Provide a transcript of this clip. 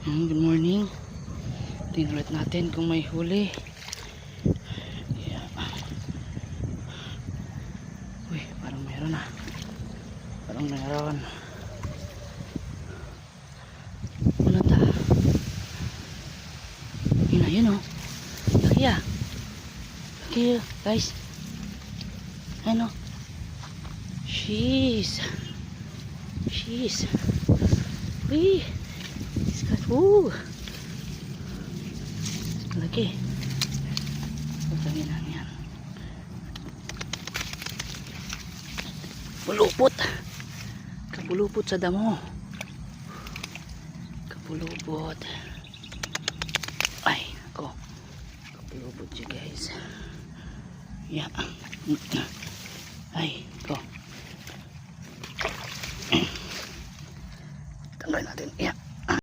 Hmm, good morning. Tingnan ulit natin kung may huli. Yeah. Uy, parang meron ah. Parang meron. Ano ta? Yun na, yun oh. Laki ah. Laki ah, guys. Ano? Jeez. Jeez. Uy. Woo! Laki. Sabi lang yan. Bulupot. Kabulupot sa damo. Kabulupot. Ay, ako. Kabulupot siya guys. Yeah. Ay, ako. Tanggalin natin. Yeah.